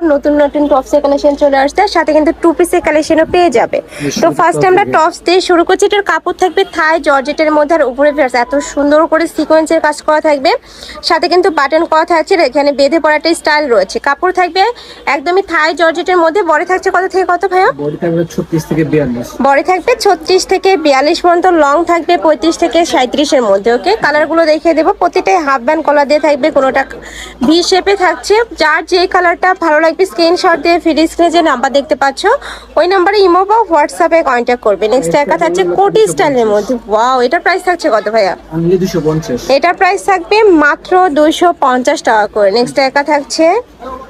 নতুন নতুন টপসের কালেকশন চলে আসছে সাথে কিন্তু টু পিসের কালেকশনও পেয়ে যাবে। তো ফার্স্ট আমরা টপস দিয়ে শুরু করছি এটার কাপড় থাকবে থাই জর্জেটের মধ্যে আর উপরে ফেরছে এত সুন্দর করে সিকোয়েন্সের কাজ করা থাকবে। সাথে কিন্তু বাটন করা থাকছে এখানে বেঁধে পড়াটা স্টাইল রয়েছে। কাপড় থাকবে একদমই থাই জর্জেটের মধ্যে বড় থাকছে কত থেকে কত ভাইয়া? বডি থাকবে ছত্রিশ থেকে বিয়াল্লিশ। পর্যন্ত লং থাকবে পঁয়ত্রিশ থেকে সাঁত্রিশের মধ্যে ওকে কালারগুলো দেখিয়ে দেবো প্রতিটাই হাফ ব্যান্ড কলার দিয়ে থাকবে কোনোটা ভি শেপে থাকছে। যার যে কালারটা ভালো লাগবে স্ক্রিনশট দিয়ে ফ্রি স্ক্রিনে যে নাম্বার দেখতে পাচ্ছ ওই নাম্বারে ইমো বা হোয়াটসঅ্যাপে কন্ট্যাক্ট করবে। নেক্সট একা থাকছে কোটি স্টাইলের মধ্যে। ওয়াও এটা প্রাইস থাকছে কত ভাইয়া? এটা প্রাইস থাকবে মাত্র দুশো পঞ্চাশ টাকা করে। নেক্সট একা থাকছে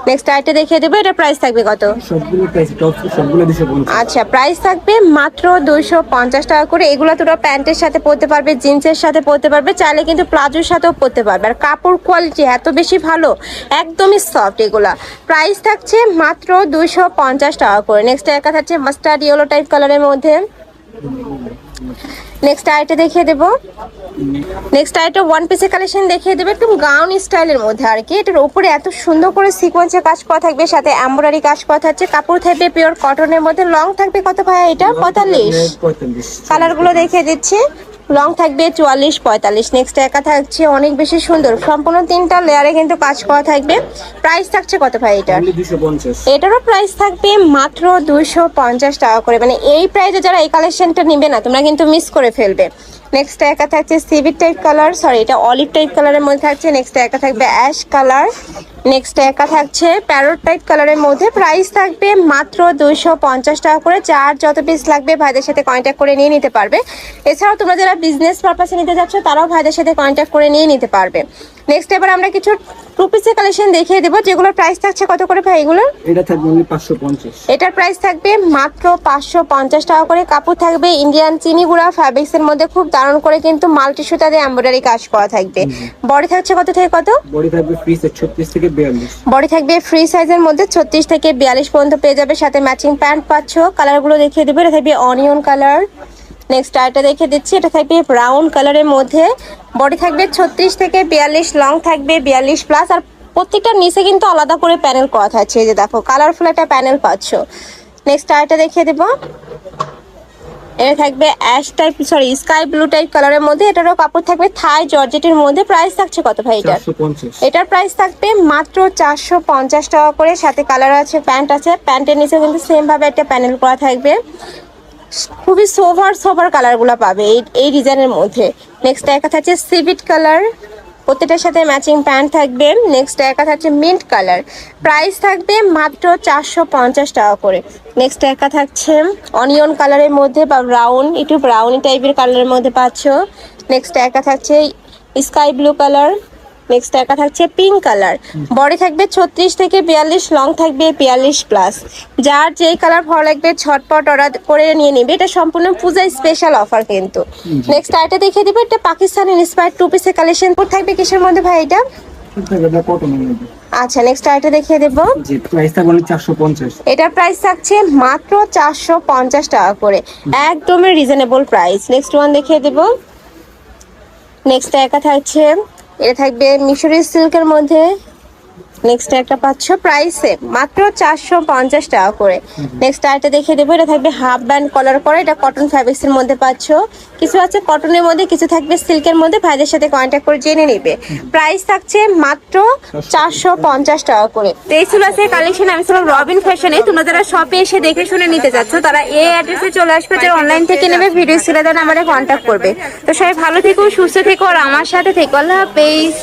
নেক্সট আইটে দেখিয়ে দেবো এটা প্রাইস থাকবে কত? সবগুলো প্রাইস টপ সবগুলো দুশো পঞ্চাশ আচ্ছা প্রাইস থাকবে মাত্র দুইশো পঞ্চাশ টাকা করে। এগুলো তোরা প্যান্টের সাথে পরতে পারবে জিন্সের সাথে পরতে পারবে চাইলে কিন্তু প্লাজোর সাথেও পরতে পারবে। আর কাপড় কোয়ালিটি এত বেশি ভালো একদমই সফট এগুলা। প্রাইস থাকছে মাত্র দুইশো পঞ্চাশ টাকা করে। নেক্সট একা থাকছে মাস্টার্ড ইয়েলো টাইপ কালারের মধ্যে। নেক্সট আইটে দেখিয়ে দেবো। নেক্সট আইটেম ওয়ান পিসের কালেকশন দেখিয়ে দেবে একদম গাউন স্টাইলের মধ্যে আর কি। এটার উপরে এত সুন্দর করে সিকোয়েন্সের কাজ করা থাকবে সাথে এমব্রয়ডারি কাজ করা থাকছে কাপড় থাকবে পিওর কটনের মধ্যে। লং থাকবে কত ভাইয়া এটা? পঁয়তাল্লিশ। কালারগুলো দেখিয়ে দিচ্ছি। লং থাকবে চুয়াল্লিশ পঁয়তাল্লিশ। নেক্সট একা থাকছে অনেক বেশি সুন্দর। সম্পূর্ণ তিনটা লেয়ারে কিন্তু কাজ করা থাকবে। প্রাইস থাকছে কত ভাই এটা অনলি দুশো পঞ্চাশ। এটারও প্রাইস থাকবে মাত্র দুইশো পঞ্চাশ টাকা করে। মানে এই প্রাইসে যারা এই কালেকশনটা নিবে না তোমরা কিন্তু মিস করে ফেলবে। নেক্সট একা থাকছে সিভিট টাইপ কালার সরি এটা অলিভ টাইপ কালারের মধ্যে থাকছে। নেক্সট একা থাকবে অ্যাশ কালার নেক্সট একা থাকছে প্যারোট টাইপ কালারের মধ্যে। প্রাইস থাকবে মাত্র দুইশো পঞ্চাশ টাকা করে। যার যত পিস লাগবে ভাইদের সাথে কন্ট্যাক্ট করে নিয়ে নিতে পারবে। এছাড়াও তোমরা যারা বিজনেস পারপাসে নিতে যাচ্ছ তারাও ভাইদের সাথে কন্ট্যাক্ট করে নিয়ে নিতে পারবে। নেক্সট এবার আমরা কিছু টু পিসের কালেকশন দেখিয়ে দেবো যেগুলোর প্রাইস থাকছে কত করে ভাই এগুলোর? এটা থাকবে অনলি এটার প্রাইস থাকবে মাত্র পাঁচশো পঞ্চাশ টাকা করে। কাপড় থাকবে ইন্ডিয়ান চিনি গুঁড়া ফ্যাব্রিক্স এর মধ্যে খুব দারুণ করে কিন্তু মাল্টি সুতা দিয়ে এমব্রয়ডারি কাজ করা থাকবে। বডি থাকছে কত থেকে কত? বডি থাকবে ফ্রিজ ছত্রিশ থেকে বিয়াল্লিশ। বডি থাকবে ফ্রি সাইজের মধ্যে ছত্রিশ থেকে বিয়াল্লিশ পর্যন্ত পেয়ে যাবে। সাথে ম্যাচিং প্যান্ট পাচ্ছ। কালারগুলো দেখিয়ে দেবে। এটা থাকবে অনিয়ন কালার নেক্সট আরেকটা দেখে দিচ্ছি এটা থাকবে ব্রাউন কালারের মধ্যে। বডি থাকবে ছত্রিশ থেকে বিয়াল্লিশ লং থাকবে বিয়াল্লিশ প্লাস আর প্রত্যেকটার নিচে কিন্তু আলাদা করে প্যানেল করা থাকছে এই যে দেখো কালারফুল একটা প্যানেল পাচ্ছ। নেক্সট আরেকটা দেখিয়ে দেবো। এটা থাকবে ash type sorry sky blue type কালারের মধ্যে। এটারও কাপড় থাকবে থাই জর্জেটের মধ্যে। প্রাইস থাকছে কত ভাই এটার? এটার প্রাইস থাকবে মাত্র চারশো পঞ্চাশ টাকা করে। সাথে কালার আছে প্যান্ট আছে। প্যান্টের নিচে কিন্তু সেমভাবে একটা প্যানেল করা থাকবে। খুবই সোভার সোভার কালারগুলো পাবে এই এই ডিজাইনের মধ্যে। নেক্সট একা থাকছে সিভিট কালার প্রত্যেকটার সাথে ম্যাচিং প্যান্ট থাকবে। নেক্সট একা থাকছে মিন্ট কালার প্রাইস থাকবে মাত্র চারশো পঞ্চাশ টাকা করে। নেক্সট একা থাকছে অনিয়ন কালারের মধ্যে বা ব্রাউন একটু ব্রাউনি টাইপের কালারের মধ্যে পাচ্ছ। নেক্সট একা থাকছে স্কাই ব্লু কালার নেক্সট একা থাকছে পিঙ্ক কালার বডি থাকবে ছত্রিশ থেকে বিয়াল্লিশ লং থাকবে বিয়াল্লিশ প্লাস যার যেই কালার ভালো লাগবে ছটপট অর্ডার করে নিয়ে নিবে। এটা সম্পূর্ণ পূজা স্পেশাল অফার কিন্তু। নেক্সট আইটা দেখিয়ে দিবে এটা পাকিস্তানি ইন্সপায়ার টু পিসের কালেকশন থাকবে কিসের মধ্যে ভাই এটা? আচ্ছা নেক্সট আইটা দেখিয়ে দেবো। যে প্রাইস থাকবে থাকছে মাত্র চারশো পঞ্চাশ টাকা করে। একদমই রিজনেবল প্রাইস নেক্সট ওয়ান দেখিয়ে দেবো। নেক্সট একা থাকছে এটা থাকবে মিশরের সিল্কের মধ্যে। নেক্সট একটা পাচ্ছ প্রাইসে মাত্র চারশো পঞ্চাশ টাকা করে। নেক্সট আরেকটা দেখিয়ে দেবো এটা থাকবে হাফ ব্যান্ড কলার করা এটা কটন ফ্যাব্রিক্স এর মধ্যে পাচ্ছ। কিছু আছে কটনের মধ্যে কিছু থাকবে সিল্কের মধ্যে ভাইদের সাথে কন্ট্যাক্ট করে জেনে নিবে। প্রাইস থাকছে মাত্র চারশো পঞ্চাশ টাকা করে। তো এই ছিল আছে কালেকশন আমি ছিলাম রবিন ফ্যাশনে তোমরা যারা শপে এসে দেখে শুনে নিতে চাচ্ছ তারা এই অ্যাড্রেসে চলে আসবে যারা অনলাইন থেকে নেবে ভিডিও ছেড়ে দেন আমাদের কন্ট্যাক্ট করবে। তো সবাই ভালো থেকো সুস্থ থেকো আর আমার সাথে থেকো। আল্লাহ হাফেজ।